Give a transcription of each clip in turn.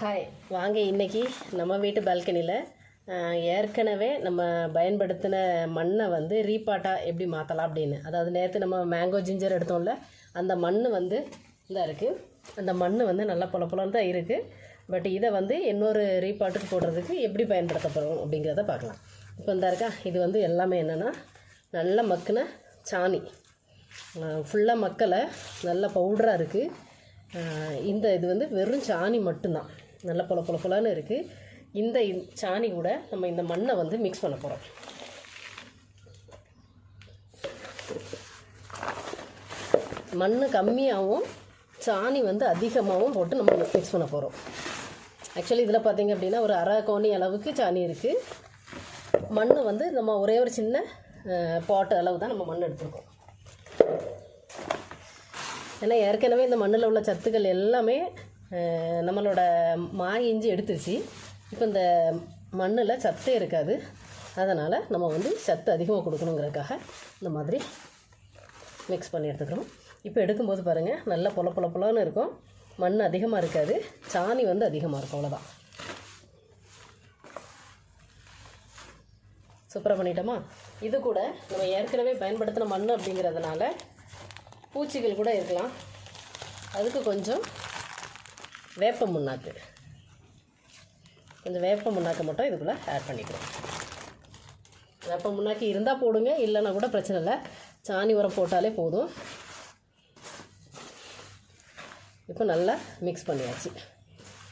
Hi வாங்க இன்னைக்கு நம்ம வீட்டு பால்கனியில் ஏற்கனவே நம்ம பயன்படுத்தின மண்ணை வந்து ரீபாட்டாக எப்படி மாற்றலாம் அப்படின்னு. அதாவது நேற்று நம்ம மேங்கோ ஜிஞ்சர் எடுத்தோம்ல அந்த மண் வந்து இதாக இருக்குது அந்த மண் வந்து நல்லா பொல தான் இருக்குது பட் இதை வந்து இன்னொரு ரீபாட்டுக்கு போடுறதுக்கு எப்படி பயன்படுத்தப்படும் அப்படிங்கிறத பார்க்கலாம். இப்போ இந்த இருக்கா இது வந்து எல்லாமே என்னென்னா நல்ல மக்கின சாணி. ஃபுல்லாக மக்களை நல்ல பவுடராக இருக்குது இந்த இது வந்து வெறும் சாணி மட்டும்தான். நல்ல பொல பொல பொலன்னு இருக்குது இந்த சாணி கூட நம்ம இந்த மண்ணை வந்து மிக்ஸ் பண்ண போகிறோம் மண் கம்மியாகவும் சாணி வந்து அதிகமாகவும் போட்டு நம்ம மிக்ஸ் பண்ண போகிறோம் ஆக்சுவலி இதில் பார்த்திங்க அப்படின்னா ஒரு அரை கோணி அளவுக்கு சாணி இருக்குது மண் வந்து நம்ம ஒரே ஒரு சின்ன பாட்டு அளவு தான் நம்ம மண் எடுத்துருக்கோம். ஏன்னா ஏற்கனவே இந்த மண்ணில் உள்ள சத்துக்கள் எல்லாமே நம்மளோட மாய் இஞ்சி எடுத்துருச்சு. இப்போ இந்த மண்ணில் சத்தே இருக்காது. அதனால் நம்ம வந்து சத்து அதிகமாக கொடுக்கணுங்கிறதுக்காக இந்த மாதிரி மிக்ஸ் பண்ணி எடுத்துக்கிறோம். இப்போ எடுக்கும்போது பாருங்கள் நல்லா பொல பொல பொலன்னு இருக்கும். மண் அதிகமாக இருக்காது. சாணி வந்து அதிகமாக இருக்கும் அவ்வளோதான் சூப்பராக பண்ணிட்டோமா? இது கூட நம்ம ஏற்கனவே பயன்படுத்தின மண் அப்படிங்கிறதுனால பூச்சிகள் கூட இருக்கலாம். அதுக்கு கொஞ்சம் வேப்ப முன்னாக்கு. கொஞ்சம் வேப்ப முன்னாக்கு மட்டும் இதுக்குள்ளே ஆட் பண்ணிக்கிறோம். வேப்ப முன்னாக்கு இருந்தால் போடுங்க இல்லைன்னா கூட பிரச்சனை இல்லை. சாணி உரம் போட்டாலே போதும். இப்போ நல்லா மிக்ஸ் பண்ணியாச்சு.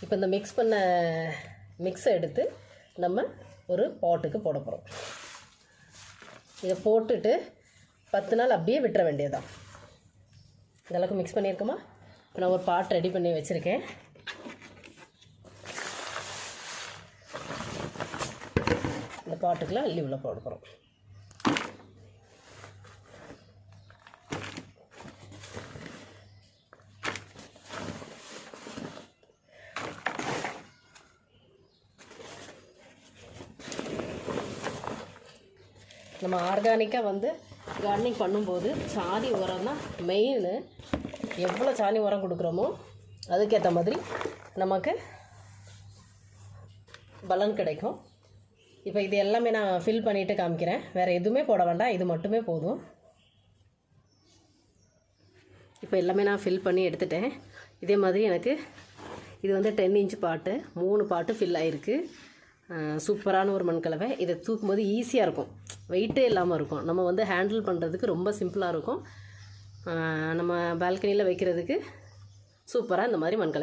இப்போ இந்த மிக்ஸ் பண்ண மிக்ஸை எடுத்து நம்ம ஒரு பாட்டுக்கு போட போகிறோம் இதை போட்டுட்டு பத்து நாள் அப்படியே விட்டுற வேண்டியதுதான். இந்தளவுக்கு மிக்ஸ் பண்ணியிருக்கோமா? இப்போ நான் ஒரு பாட் ரெடி பண்ணி வச்சுருக்கேன். பாட்டுக்கெல்லாம் அள்ளி உள்ள நம்ம ஆர்கானிக்காக வந்து கார்டனிங் பண்ணும்போது சாணி உரம் தான் மெயின் எவ்வளோ சாணி உரம் கொடுக்குறோமோ அதுக்கேற்ற மாதிரி நமக்கு பலன் கிடைக்கும். இப்போ இது எல்லாமே நான் ஃபில் பண்ணிவிட்டு காமிக்கிறேன். வேறு எதுவுமே போட வேண்டாம். இது மட்டுமே போதும். இப்போ எல்லாமே நான் ஃபில் பண்ணி எடுத்துட்டேன். இதே மாதிரி எனக்கு இது வந்து டென் இன்ச் பாட்டு மூணு பாட்டு ஃபில் ஆகிருக்கு சூப்பரான ஒரு மண்கலவை. இதை தூக்கும்போது ஈஸியாக இருக்கும். வெயிட்டே இல்லாமல் இருக்கும். நம்ம வந்து ஹேண்டில் பண்ணுறதுக்கு ரொம்ப சிம்பிளாக இருக்கும். நம்ம பால்கனியில் வைக்கிறதுக்கு சூப்பராக இந்த மாதிரி மண்கலவை.